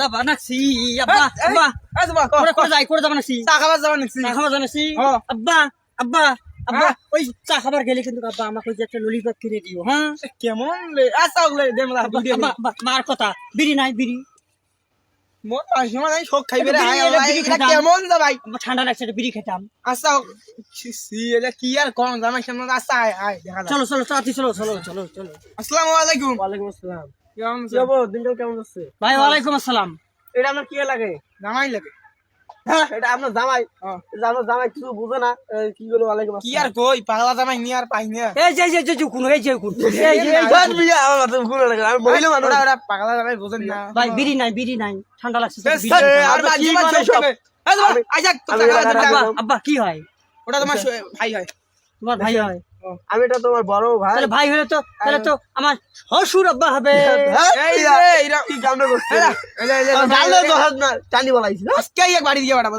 যাবা নাকছি আব্বা আব্বা। এই তোমা করে করে যাই করে যাবা নাকছি চা খাবার যাবা নাকি চা খাবার জানাছি। আব্বা আব্বা আব্বা? ওই চা খাবার গেলে কিন্তু আব্বা আমাকে যে একটা ললিপপ কিনে দিও হ্যাঁ? কেমন আচ্ছা ওগুলো দে আব্বা, আব্বা, আব্বা, মার কথা বিড়ি নাই বিড়ি। মোর পাঁচ সময় আমি শোক খাইবে রে এটা হাই বিড়ি, এটা ভাই বিড়ি এটা খেতাম। কেমন যা ভাই? আব্বা, ঠান্ডা লাগছে বিড়ি খেতাম। আচ্ছা কি আর জামাই সামনে আচ্ছা যাক। চলো চলো চলো চলো চলো চলো আসসালামু আলাইকুম। ওয়ালাইকুম দিনকাল কেমন যাচ্ছে? ভাই ওয়ালাইকুম আসসালাম। এটা আপনার কি লাগে? জামাই লাগে। এটা আপনার জামাই। আপনার জামাই কিছু বুঝে না কি বলে ওয়ালাইকুম কি আর কই পাগলা জামাই নি আর পাই না। এই যে যে, যে কোন এই যে কোন এই যে এই বিয়া আমার মাথা ঘুরে লাগে আমি মহিলা মানুষ। ওরা ওরা পাগলা জামাই বুঝেন না। ভাই বিড়ি নাই বিড়ি নাই। ঠান্ডা লাগছে। আর মানে সব? আই যাক। আব্বা কি হয়? ওটা তোমার ভাই হয়। তোমার ভাই হয়? আমি এটা তোমার বড় ভাই তাহলে ভাই হলে তো তাহলে তো আমার শ্বশুর আব্বা হবে হ্যাঁ, এই ইয়া, যে, এইরা- কি করছে এই যে, গালে না আজকে এক বাড়ি দিয়ে বাড়াবো,